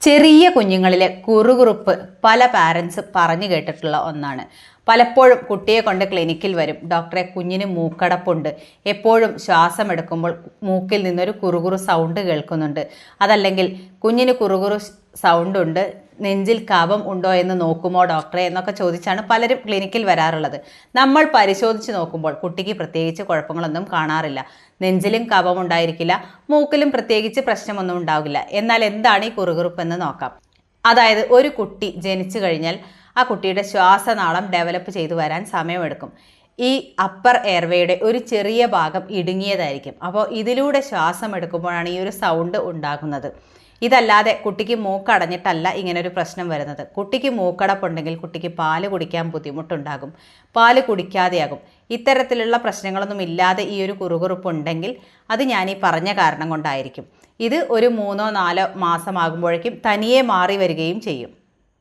ചെറിയ കുഞ്ഞുങ്ങളിലെ കുറുകുറുപ്പ് പല പാരൻസ് പറഞ്ഞു കേട്ടിട്ടുള്ള ഒന്നാണ്. പലപ്പോഴും കുട്ടിയെ കൊണ്ട് ക്ലിനിക്കിൽ വരും. ഡോക്ടറെ കുഞ്ഞിന് മൂക്കടപ്പുണ്ട്. എപ്പോഴും ശ്വാസം എടുക്കുമ്പോൾ മൂക്കിൽ നിന്നൊരു കുറുകുറു സൗണ്ട് കേൾക്കുന്നുണ്ട്. അതല്ലെങ്കിൽ കുഞ്ഞിന് കുറുകുറു സൗണ്ട് ഉണ്ട്. നെഞ്ചിൽ കഫം ഉണ്ടോ എന്ന് നോക്കുമോ ഡോക്ടറെ എന്നൊക്കെ ചോദിച്ചാണ് പലരും ക്ലിനിക്കിൽ വരാറുള്ളത്. നമ്മൾ പരിശോധിച്ച് നോക്കുമ്പോൾ കുട്ടിക്ക് പ്രത്യേകിച്ച് കുഴപ്പങ്ങളൊന്നും കാണാറില്ല. നെഞ്ചിലും കഫം ഉണ്ടായിരിക്കില്ല. മൂക്കിലും പ്രത്യേകിച്ച് പ്രശ്നമൊന്നും ഉണ്ടാവില്ല എന്നാൽ എന്താണ് ഈ കുറുകുറുപ്പ് എന്ന് നോക്കാം. അതായത് ഒരു കുട്ടി ജനിച്ചു കഴിഞ്ഞാൽ ആ കുട്ടിയുടെ ശ്വാസനാളം ഡെവലപ്പ് ചെയ്തു വരാൻ സമയമെടുക്കും. ഈ അപ്പർ എയർവേയുടെ ഒരു ചെറിയ ഭാഗം ഇടുങ്ങിയതായിരിക്കും. അപ്പോൾ ഇതിലൂടെ ശ്വാസം എടുക്കുമ്പോഴാണ് ഈ ഒരു സൗണ്ട് ഉണ്ടാകുന്നത്. ഇതല്ലാതെ കുട്ടിക്ക് മൂക്കടഞ്ഞിട്ടല്ല ഇങ്ങനൊരു പ്രശ്നം വരുന്നത്. കുട്ടിക്ക് മൂക്കടപ്പുണ്ടെങ്കിൽ കുട്ടിക്ക് പാൽ കുടിക്കാൻ ബുദ്ധിമുട്ടുണ്ടാകും. പാൽ കുടിക്കാതെയാകും. ഇത്തരത്തിലുള്ള പ്രശ്നങ്ങളൊന്നും ഇല്ലാതെ ഈ ഒരു കുറുകുറുപ്പുണ്ടെങ്കിൽ അത് ഞാൻ ഈ പറഞ്ഞ കാരണം കൊണ്ടായിരിക്കും. ഇത് ഒരു മൂന്നോ നാലോ മാസമാകുമ്പോഴേക്കും തനിയെ മാറി വരികയും ചെയ്യും.